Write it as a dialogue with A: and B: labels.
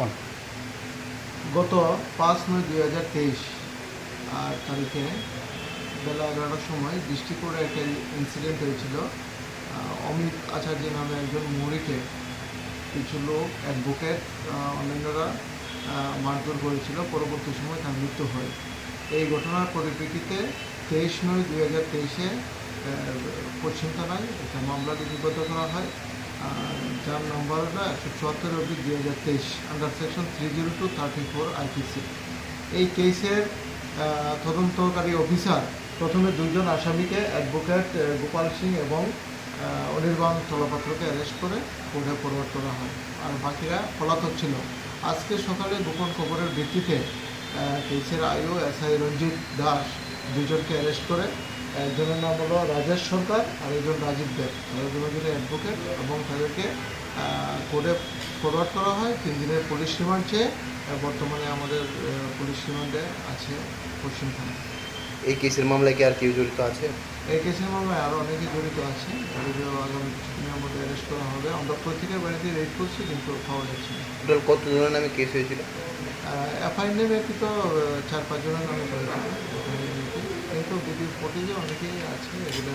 A: কোন
B: গত পাঁচ নয় দুই হাজার তেইশ আর তারিখে বেলা এগারোটার সময় দৃষ্টিপুরে একটা ইনসিডেন্ট হয়েছিল। অমিত আচার্য নামে একজন মুড়িকে কিছু লোক অ্যাডভোকেট অন্যান্যরা মারধর করেছিল। পরবর্তী সময় তার মৃত্যু হয়। এই ঘটনার পরিপ্রেক্ষিতে তেইশ নয় দুই হাজার তেইশে পশ্চিম থানায় একটা মামলা লিপিবদ্ধ করা হয়। যার নম্বরটা একশো চুয়াত্তর অব্দি দুই হাজার তেইশ under section three zero two thirty four IPC এই কেসের তদন্তকারী অফিসার প্রথমে দুইজন আসামিকে অ্যাডভোকেট গোপাল সিং এবং অনির্বাণ তলাপাত্রকে অ্যারেস্ট করে কোর্টে ফরওয়ার্ড করা হয়। আর বাকিরা পলাতক ছিল। আজকে সকালে গোপন খবরের ভিত্তিতে কেসের আইও এসআই রঞ্জিত দাস দুজনকে অ্যারেস্ট করে একজনের নাম হলো রাজেশ সরকার আর একজন রাজীব দেব। তারা দুজনের অ্যাডভোকেট এবং তাদেরকে কোর্টে ফরওয়ার্ড করা হয় তিন দিনের পুলিশ রিমান্ড চেয়ে বর্তমানে আমাদের পুলিশ রিমান্ডে আছে পশ্চিম থানা।
C: এই কেসের মামলায় কি আর কেউ জড়িত আছে?
B: এই কেসের মামলায় আরও অনেকে জড়িত আছে। তাদেরকেও আগামী কিছুদিনের মধ্যে অ্যারেস্ট করা হবে। আমরা প্রত্যেকের বাড়িতে রেড করছি কিন্তু পাওয়া যাচ্ছে না।
C: টোটাল কতজনের নামে কেস হয়েছিল?
B: এফআইআর নেমে তো চার পাঁচজনের নামে করেছিল ভিডিও ফুটেজে অনেকেই আছে এগুলো